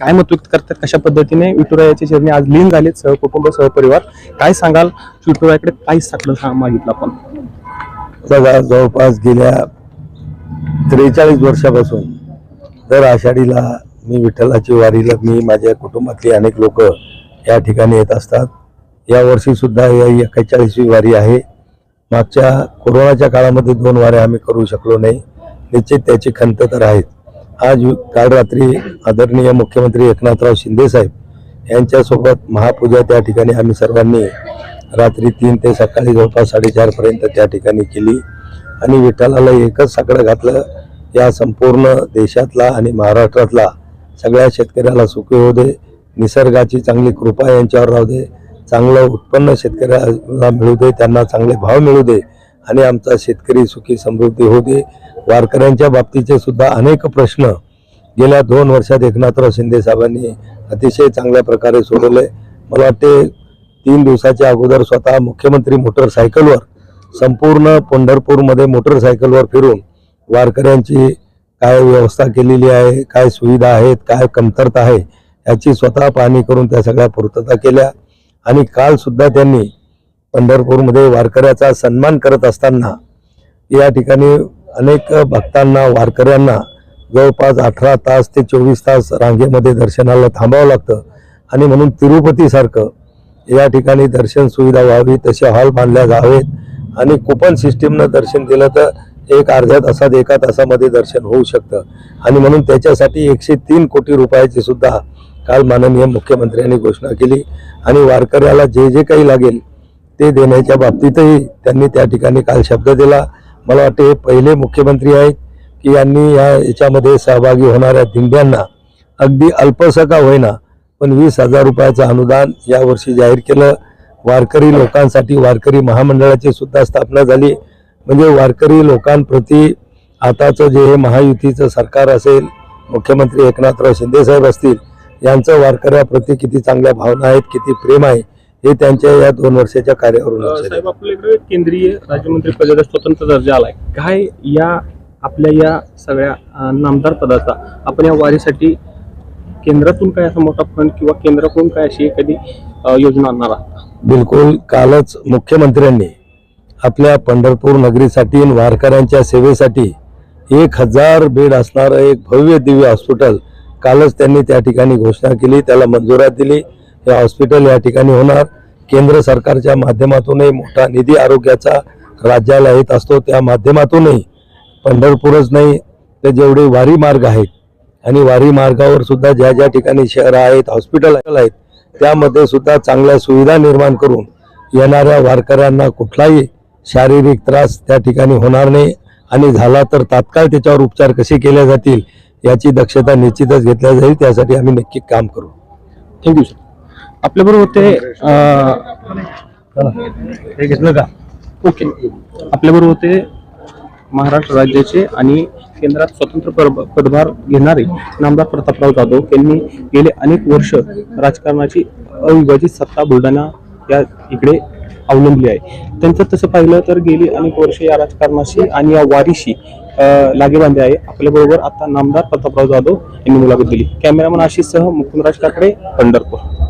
काय मत व्यक्त करतात? कशा पद्धतीने विठुरायाचे चरणी आज लीन झालेत? सहकुटुंब सहपरिवार काय सांगाल? विठुरायाकडे काय साठलं सांग मागितलं आपण? बघा जवळपास गेल्या त्रेचाळीस वर्षापासून दर आषाढीला मी विठ्ठलाची वारीला मी माझ्या कुटुंबातली अनेक लोक या ठिकाणी येत असतात. यावर्षी सुद्धा या एक्केचाळीसवी वारी आहे. मागच्या कोरोनाच्या काळामध्ये दोन वाऱ्या आम्ही करू शकलो नाही. निश्चित त्याची खंत तर आहेत आज काल रात्री आदरणीय मुख्यमंत्री एकनाथराव शिंदेसाहेब यांच्यासोबत महापूजा त्या ठिकाणी आम्ही सर्वांनी रात्री तीन ते सकाळी जवळपास साडेचारपर्यंत त्या ठिकाणी केली. आणि विठ्ठलाला एकच साकडं घातलं. या संपूर्ण देशातला आणि महाराष्ट्रातला सगळ्या शेतकऱ्याला सुखी होऊ दे. निसर्गाची चांगली कृपा यांच्यावर राहू दे. चांगलं उत्पन्न शेतकऱ्याला मिळू दे. त्यांना चांगले भाव मिळू दे. आणि आमचा शेतकरी सुखी समृद्धी होऊ दे वारकऱ्यांच्या बाबतीचे सुद्धा अनेक प्रश्न गेल्या दोन वर्षात एकनाथराव शिंदे साहेबांनी अतिशय चांगल्या प्रकारे सोडवले. मला वाटते तीन दिवसाच्या अगोदर स्वतः मुख्यमंत्री मोटरसायकलवर संपूर्ण पंढरपूरमध्ये मोटरसायकलवर फिरून वारकऱ्यांची काय व्यवस्था केलेली आहे काय सुविधा आहेत काय कमतरता आहे याची स्वतः पाहणी करून त्या सगळ्या पूर्तता केल्या. आणि कालसुद्धा त्यांनी पंढरपूरमध्ये वारकऱ्याचा सन्मान करत असताना या ठिकाणी अनेक भक्तांना वारकऱ्यांना जवळपास अठरा तास ते चोवीस तास रांगेमध्ये दर्शनाला थांबावं लागतं. आणि म्हणून तिरुपतीसारखं या ठिकाणी दर्शन सुविधा व्हावी तसे हॉल बांधल्या जावेत आणि कुपन सिस्टीमनं दर्शन दिलं तर एक अर्ध्या तासात एका तासामध्ये दर्शन होऊ शकतं. आणि म्हणून त्याच्यासाठी एकशे तीन कोटी रुपयाची सुद्धा काल माननीय मुख्यमंत्र्यांनी घोषणा केली. आणि वारकऱ्याला जे जे काही लागेल ते देण्याच्या बाबतीतही त्यांनी त्या ठिकाणी काल शब्द दिला. मला वाटते हे पहिले मुख्यमंत्री आहेत की यांनी या याच्यामध्ये सहभागी होणाऱ्या दिंड्यांना अगदी अल्पसं का होईना पण वीस हजार रुपयाचं अनुदान यावर्षी जाहीर केलं. वारकरी लोकांसाठी वारकरी महामंडळाची सुद्धा स्थापना झाली. म्हणजे वारकरी लोकांप्रती आताचं जे हे महायुतीचं सरकार असेल मुख्यमंत्री एकनाथराव शिंदेसाहेब असतील यांचं वारकऱ्याप्रती किती चांगल्या भावना आहेत किती प्रेम आहे हे त्यांच्या या दोन वर्षाच्या कार्यावरून. साहेब आपल्याकडे केंद्रीय राज्यमंत्री पदाचा स्वतंत्र दर्जा आलाय काय या आपल्या या सगळ्या नामदार पदाचा आपण या वारीसाठी केंद्रातून काय असा मोठा फंड किंवा केंद्राकडून काय अशी एखादी योजना आणणार आहात? बिलकुल कालच मुख्यमंत्र्यांनी आपल्या पंढरपूर नगरीसाठी वारकऱ्यांच्या सेवेसाठी एक हजार बेड असणारं एक भव्य दिव्य हॉस्पिटल कालच त्यांनी त्या ठिकाणी घोषणा केली त्याला मंजुरात दिली. हे हॉस्पिटल या ठिकाणी होणार. केंद्र सरकारच्या माध्यमातूनही मोठा निधी आरोग्याचा राज्याला येत असतो. त्या माध्यमातूनही पंढरपूरच नाही ते जेवढे वारी मार्ग आहेत. आणि वारी मार्गावर सुद्धा ज्या ज्या ठिकाणी शहर आहेत हॉस्पिटल आहेत त्यामध्ये सुद्धा चांगल्या सुविधा निर्माण करून येणाऱ्या वारकऱ्यांना कुठलाही शारीरिक त्रास त्या ठिकाणी होणार नाही. आणि झाला तर तात्काळ त्याच्यावर उपचार कसे केले जातील याची दक्षता निश्चितच घेतल्या जाईल. त्यासाठी आम्ही नक्की काम करू. थँक्यू सर आपल्याबरोबर होते हे घेतलं का? ओके. आपल्याबरोबर होते महाराष्ट्र राज्याचे आणि केंद्रात स्वतंत्र पदभार घेणारे नामदार प्रतापराव जाधव यांनी गेले अनेक वर्ष राजकारणाची अविभाजित सत्ता बुलढाणा या इकडे अवलंबली आहे. त्यांचं तसं पाहिलं तर गेली अनेक वर्ष या राजकारणाशी आणि या वारीशी लागेबांधे आहे. आपल्याबरोबर आता नामदार प्रतापराव जाधव यांनी मुलाखत दिली. कॅमेरामन आशिष सह मुकुंदराज काकडे पंढरपूर.